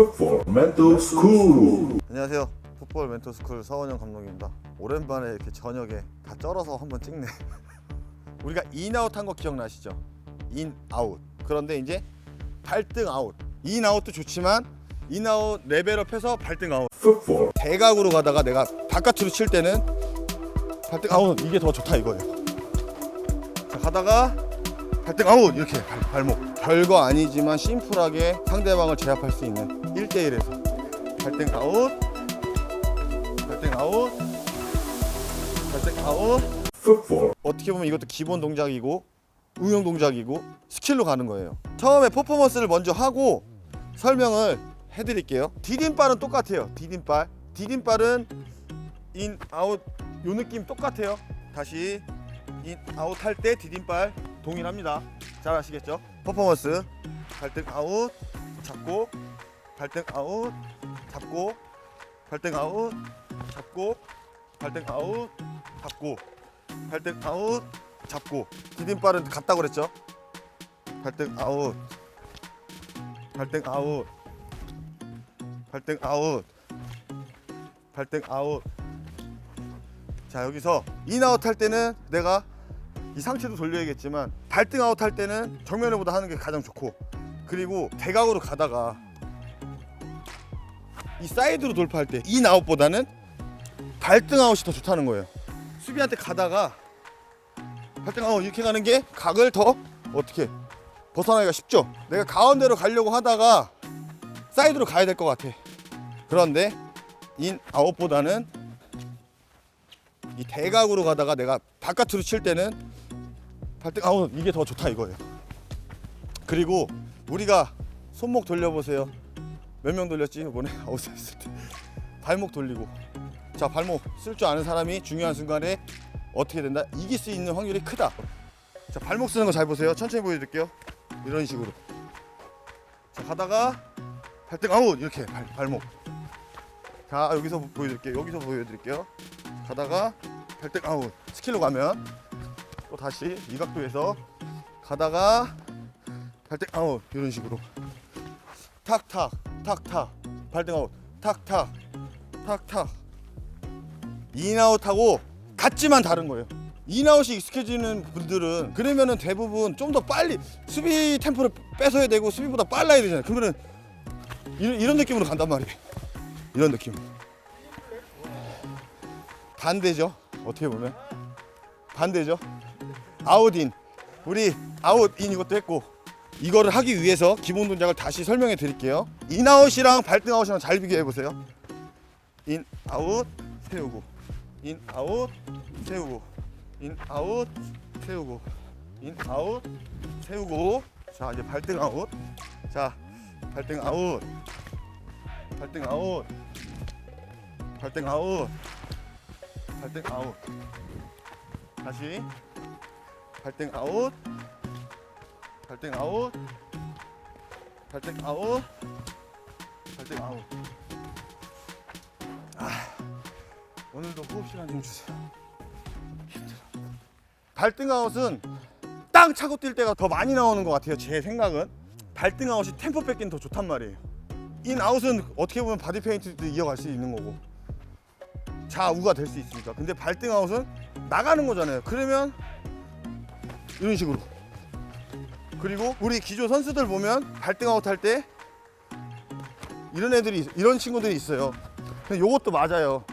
Football Mental School. 안녕하세요. 풋볼 멘토스쿨 서원영 감독입니다. 오랜만에 이렇게 저녁에 다 쩔어서 한번 찍네. 우리가 인아웃 한 거 기억나시죠? 인아웃. 그런데 이제 발등 아웃. 인아웃도 좋지만 인아웃 레벨업해서 발등 아웃. Football. 대각으로 가다가 내가 바깥으로 칠 때는 발등 아웃 이게 더 좋다 이거예요. 자 가다가 발등 아웃 이렇게 발, 발목 별거 아니지만 심플하게 상대방을 제압할 수 있는 1대1에서 발등 아웃 발등 아웃 발등 아웃. 어떻게 보면 이것도 기본 동작이고 응용 동작이고 스킬로 가는 거예요. 처음에 퍼포먼스를 먼저 하고 설명을 해드릴게요. 디딤발은 똑같아요. 디딤발. 디딤발은 인 아웃 요 느낌 똑같아요. 다시 인 아웃 할 때 디딤발 동일합니다. 잘 아시겠죠? 퍼포먼스 발등 아웃 잡고 발등 아웃 잡고. 발등 아웃 잡고. 발등 아웃 잡고. 발등 아웃 잡고. 디딤발은 같다 그랬죠? 발등 아웃. 발등 아웃. 발등 아웃. 발등 아웃. 자 여기서 인아웃 할 때는 내가 이 상체도 돌려야겠지만 발등 아웃 할 때는 정면으로보다 하는 게 가장 좋고 그리고 대각으로 가다가 이 사이드로 돌파할 때 인 아웃보다는 발등 아웃이 더 좋다는 거예요 수비한테 가다가 발등 아웃 이렇게 가는 게 각을 더 어떻게 벗어나기가 쉽죠 내가 가운데로 가려고 하다가 사이드로 가야 될 것 같아 그런데 인 아웃보다는 이 대각으로 가다가 내가 바깥으로 칠 때는 발등 아웃 이게 더 좋다 이거예요. 그리고 우리가 손목 돌려보세요. 몇 명 돌렸지? 이번에 아웃 했을 때. 발목 돌리고. 자 발목. 쓸 줄 아는 사람이 중요한 순간에 어떻게 된다? 이길 수 있는 확률이 크다. 자 발목 쓰는 거 잘 보세요. 천천히 보여드릴게요. 이런 식으로. 자 가다가 발등 아웃! 이렇게 발, 발목. 자 여기서 보여드릴게요. 여기서 보여드릴게요. 가다가 발등 아웃. 스킬로 가면 또 다시 이 각도에서 가다가 발등 아웃. 이런 식으로. 탁탁 탁탁 발등 아웃 탁탁 탁탁 인아웃하고 같지만 다른 거예요. 인아웃이 익숙해지는 분들은 그러면은 대부분 좀 더 빨리 수비 템포를 뺏어야 되고 수비보다 빨라야 되잖아요. 그러면은 이런, 이런 느낌으로 간단 말이에요. 이런 느낌. 반대죠. 어떻게 보면 반대죠. 아웃인 우리 아웃인 이것도 했고 이거를 하기 위해서 기본 동작을 다시 설명해 드릴게요. 인아웃이랑 발등 아웃이랑 잘 비교해 보세요. 인 아웃 세우고. 인 아웃 세우고. 인 아웃 세우고. 인 아웃 세우고. 자 이제 발등 아웃. 자 발등 아웃. 발등 아웃. 발등 아웃. 발등 아웃. 다시. 발등 아웃 발등 아웃. 발등 아웃. 발등 아웃. 아 오늘도 호흡 시간 좀 주세요. 힘들어. 발등 아웃은 땅 차고 뛸 때가 더 많이 나오는 것 같아요 제 생각은. 발등 아웃이 템포 뺏기는 더 좋단 말이에요. 인 아웃은 어떻게 보면 바디 페인트도 이어갈 수 있는 거고. 좌우가 될 수 있으니까. 근데 발등 아웃은 나가는 거잖아요. 그러면 이런 식으로. 그리고 우리 기존 선수들 보면 발등 아웃 할때 이런 애들이 있- 이런 친구들이 있어요. 요것도 맞아요.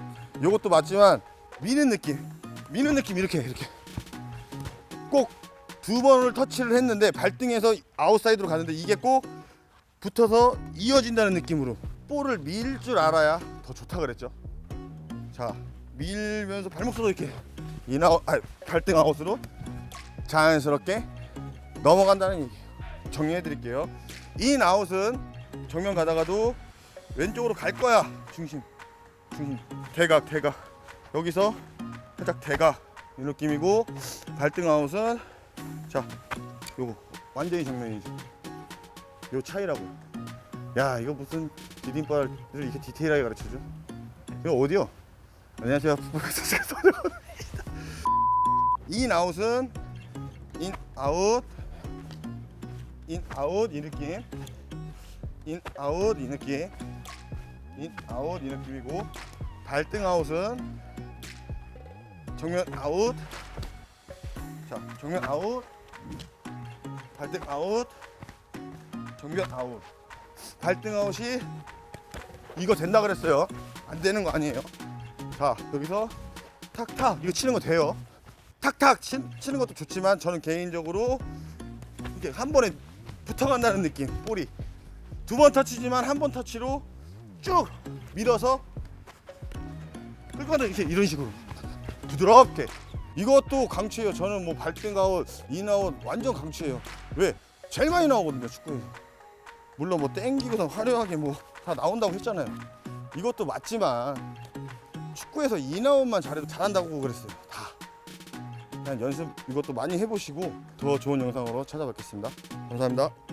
요것도 맞지만 미는 느낌. 미는 느낌 이렇게 이렇게. 꼭 두 번을 터치를 했는데 발등에서 아웃사이드로 가는데 이게 꼭 붙어서 이어진다는 느낌으로 볼을 밀 줄 알아야 더 좋다 그랬죠. 자 밀면서 발목 서도 이렇게 인아웃 아 발등 아웃으로 자연스럽게 넘어간다는 얘기예요. 정리해 드릴게요. 인 아웃은 정면 가다가도 왼쪽으로 갈 거야 중심 중심 대각 대각 여기서 살짝 대각 이 느낌이고 발등 아웃은 자 요거 완전히 정면이지 요 차이라고요. 야 이거 무슨 디딤발을 이렇게 디테일하게 가르쳐 줘? 이거 어디요? 안녕하세요. 인 아웃은 인 아웃 인 아웃 이 느낌. 인 아웃 이 느낌. 인 아웃 이 느낌이고. 발등 아웃은 정면 아웃. 자 정면 아웃. 발등 아웃. 정면 아웃. 발등 아웃이 이거 된다 그랬어요. 안 되는 거 아니에요. 자 여기서 탁탁. 이거 치는 거 돼요. 탁탁 치, 치는 것도 좋지만 저는 개인적으로 이게 한 번에 붙어간다는 느낌 볼이. 두 번 터치지만 한 번 터치로 쭉 밀어서 끌거는 이렇게 이런 식으로. 부드럽게. 이것도 강추예요. 저는 뭐 발등 아웃 인아웃 완전 강추예요. 왜? 제일 많이 나오거든요 축구에. 물론 뭐 땡기고서 화려하게 뭐 다 나온다고 했잖아요. 이것도 맞지만 축구에서 인아웃만 잘해도 잘한다고 그랬어요. 다 그냥 연습 이것도 많이 해보시고 더 좋은 영상으로 찾아뵙겠습니다. 감사합니다